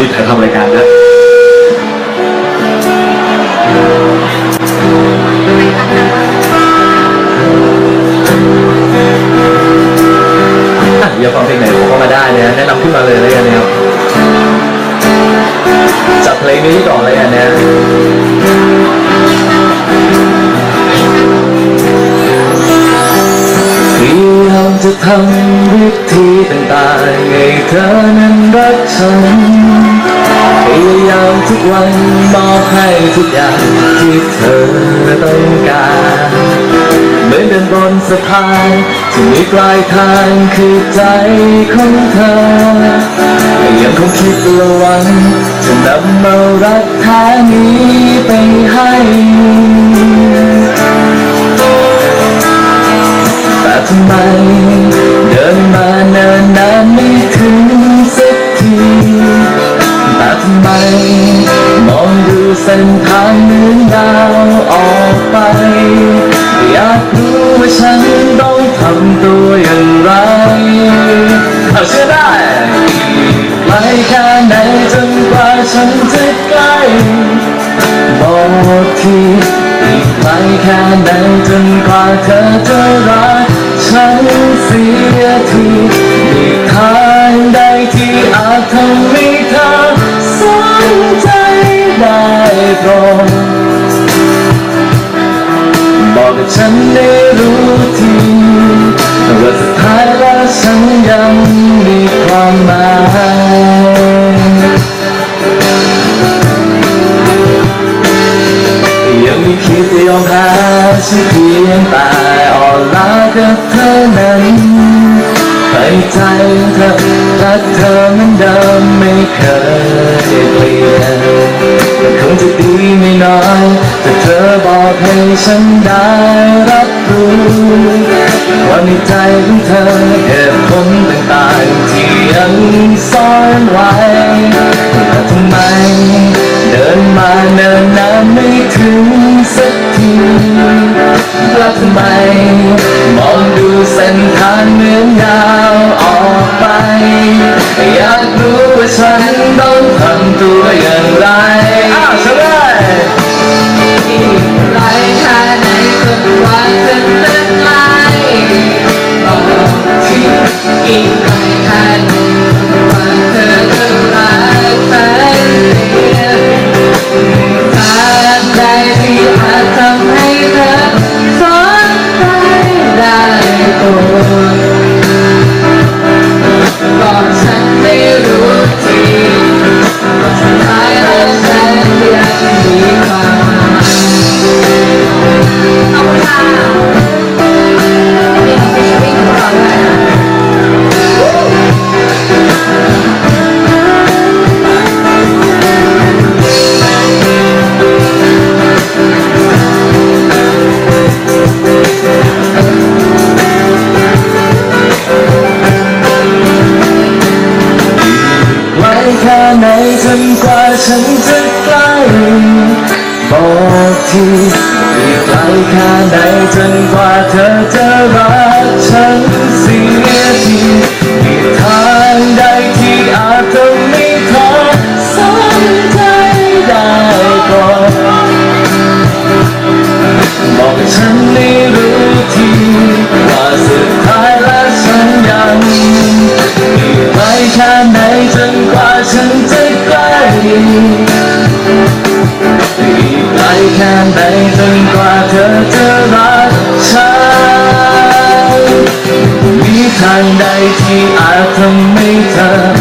ที่ถ่ายทำรายการนะอะอยาฟังเพลงไหนผมก็มาได้นะแนะนำขึ้นมาเลยแล้วกันนะครับจัดเพลงนี้ก่อนเลยนนะพยายามจะทำวิธีต่างๆให้เธอนั้นรักฉัน พยายามทุกวันมอบให้ทุกอย่างที่เธอต้องการเหมือนเดินบนสะพานที่มีปลายทางคือใจของเธอยังคงคิดระวังจะนำเอารักแท้นี้ไปให้แต่ทำไม ไกลแค่ไหนจนกว่าเธอจะรักฉันเสียทีอีกทางใดที่อาจทำให้เธอสนใจได้ตรงบอกให้ฉันได้รู้ทีว่าสุดท้ายแล้วฉันยัง มแพ้ฉันเพียงแต่อ่อนล้ากับเธอนั้นให้ใจเธอรักเธอเหมือนเดิมไม่เคยเปลี่ยนคงจะดีไม่น้อยแต่เธอบอกให้ฉันได้รับรู้ว่าในใจของเธอเหตุผลต่างๆที่ยังซ่อนไว้แต่ทำไม มาเนินนานไม่ถึงสักทีแล้วทำไมมองดูเส้นทางเหมือนยาวออกไป อยากรู้ว่าฉันต้อง ฉันจะใกล้บอกทีอีกไกลแค่ไหนจนกว่าเธอจะรักฉันเสียทีมีทางใดที่อาจจะไม่ขอสนใจได้ก่อนบอกฉัน อีกไกลแค่ไหนจนกว่าเธอจะรักฉันมีทางใดที่อาจทำให้เธอ